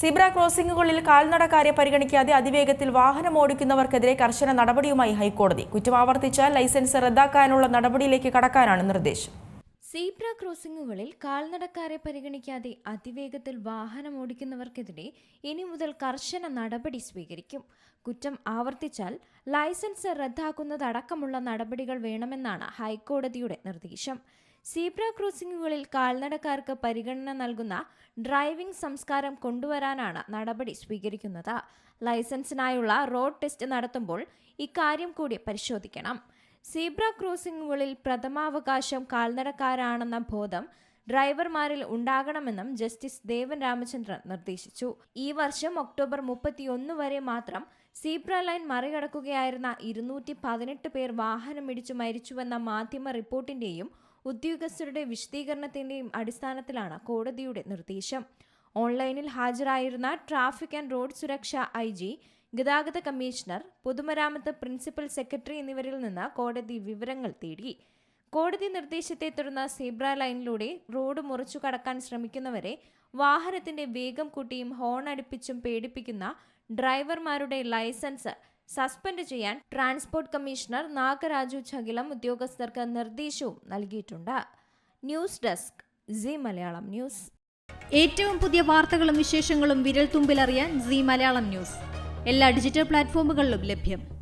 Zebra ക്രോസിംഗുകളിൽ കാൽനടക്കാരെ പരിഗണിക്കാതെ അതിവേഗത്തിൽ വാഹനം ഓടിക്കുന്നവർക്കെതിരെ കർശന നടപടിയുമായി ഹൈക്കോടതി. കുറ്റം ആവർത്തിച്ചാൽ ലൈസൻസ് റദ്ദാക്കാനുള്ള നടപടിയിലേക്ക് കടക്കാനാണ് നിർദ്ദേശം. സീബ്ര ക്രോസിംഗുകളിൽ കാൽനടക്കാരെ പരിഗണിക്കാതെ അതിവേഗത്തിൽ വാഹനം ഓടിക്കുന്നവർക്കെതിരെ ഇനി മുതൽ കർശന നടപടി സ്വീകരിക്കും. കുറ്റം ആവർത്തിച്ചാൽ ലൈസൻസ് റദ്ദാക്കുന്നതടക്കമുള്ള നടപടികൾ വേണമെന്നാണ് ഹൈക്കോടതിയുടെ നിർദ്ദേശം. സീബ്ര ക്രോസിംഗുകളിൽ കാൽനടക്കാർക്ക് പരിഗണന നൽകുന്ന ഡ്രൈവിംഗ് സംസ്കാരം കൊണ്ടുവരാനാണ് നടപടി സ്വീകരിക്കുന്നത്. ലൈസൻസിനായുള്ള റോഡ് ടെസ്റ്റ് നടത്തുമ്പോൾ ഇക്കാര്യം കൂടി പരിശോധിക്കണം. സീബ്ര ക്രോസിംഗുകളിൽ പ്രഥമാവകാശം കാൽനടക്കാരാണെന്ന ബോധം ഡ്രൈവർമാരിൽ ഉണ്ടാകണമെന്നും ജസ്റ്റിസ് ദേവൻ രാമചന്ദ്രൻ നിർദ്ദേശിച്ചു. ഈ വർഷം ഒക്ടോബർ മുപ്പത്തിയൊന്ന് വരെ മാത്രം സീബ്ര ലൈൻ മറികടക്കുകയായിരുന്ന ഇരുന്നൂറ്റി പതിനെട്ട് പേർ വാഹനമിടിച്ചു മരിച്ചുവെന്ന മാധ്യമ റിപ്പോർട്ടിന്റെയും ഉദ്യോഗസ്ഥരുടെ വിശദീകരണത്തിന്റെയും അടിസ്ഥാനത്തിലാണ് കോടതിയുടെ നിർദ്ദേശം. ഓൺലൈനിൽ ഹാജരായിരുന്ന ട്രാഫിക് ആൻഡ് റോഡ് സുരക്ഷ ഐ ജി ഗതാഗത കമ്മീഷണർ പൊതുമരാമത്ത് പ്രിൻസിപ്പൽ സെക്രട്ടറി എന്നിവരിൽ നിന്ന് കോടതി വിവരങ്ങൾ തേടി. കോടതി നിർദ്ദേശത്തെ തുടർന്ന് സീബ്ര ലൈനിലൂടെ റോഡ് മുറിച്ചു കടക്കാൻ ശ്രമിക്കുന്നവരെ വാഹനത്തിന്റെ വേഗം കൂട്ടിയും ഹോൺ അടുപ്പിച്ചും പേടിപ്പിക്കുന്ന ഡ്രൈവർമാരുടെ ലൈസൻസ് സസ്പെൻഡ് ചെയ്യാൻ ട്രാൻസ്പോർട്ട് കമ്മീഷണർ നാഗരാജു ചകിലം ഉദ്യോഗസ്ഥർക്ക് നിർദ്ദേശവും നൽകിയിട്ടുണ്ട്. News desk Zee Malayalam news. ഏറ്റവും പുതിയ വാർത്തകളും വിശേഷങ്ങളും വിരൽ തുമ്പിലറിയാൻ സി മലയാളം ന്യൂസ്. എല്ലാ ഡിജിറ്റൽ പ്ലാറ്റ്ഫോമുകളിലും ലഭ്യം.